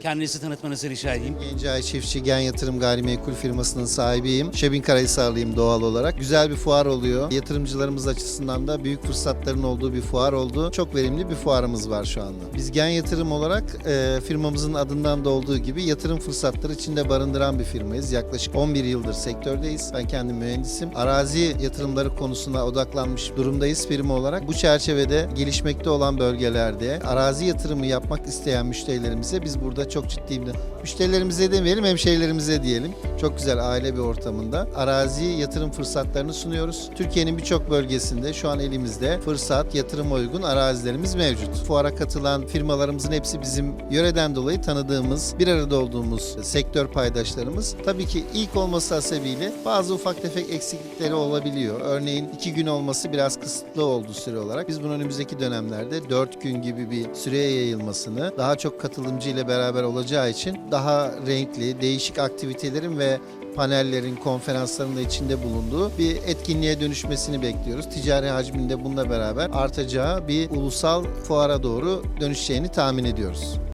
Kendinizi tanıtmanızı rica edeyim. Gencay Çiftçi Gen Yatırım Gayrimenkul firmasının sahibiyim. Şebin Karahisarlıyım doğal olarak. Güzel bir fuar oluyor. Yatırımcılarımız açısından da büyük fırsatların olduğu bir fuar oldu. Çok verimli bir fuarımız var şu anda. Biz Gen Yatırım olarak e, firmamızın adından da olduğu gibi yatırım fırsatları içinde barındıran bir firmayız. Yaklaşık 11 yıldır sektördeyiz. Ben kendim mühendisim. Arazi yatırımları konusuna odaklanmış durumdayız firma olarak. Bu çerçevede gelişmekte olan bölgelerde arazi yatırımı yapmak isteyen müşterilerimize biz burada çok ciddi bir müşterilerimize demeyelim hemşehrilerimize diyelim. Çok güzel aile bir ortamında arazi yatırım fırsatlarını sunuyoruz. Türkiye'nin birçok bölgesinde şu an elimizde fırsat, yatırıma uygun arazilerimiz mevcut. Fuara katılan firmalarımızın hepsi bizim yöreden dolayı tanıdığımız, bir arada olduğumuz sektör paydaşlarımız. Tabii ki ilk olması hasebiyle bazı ufak tefek eksiklikleri olabiliyor. Örneğin iki gün olması biraz kısıtlı oldu süre olarak. Biz bunu önümüzdeki dönemlerde dört gün gibi bir süreye yayılmasını daha çok katılımcı ile beraber olacağı için daha renkli, değişik aktivitelerin panellerin, konferansların da içinde bulunduğu bir etkinliğe dönüşmesini bekliyoruz. Ticari hacminde bununla beraber artacağı bir ulusal fuara doğru dönüşeceğini tahmin ediyoruz.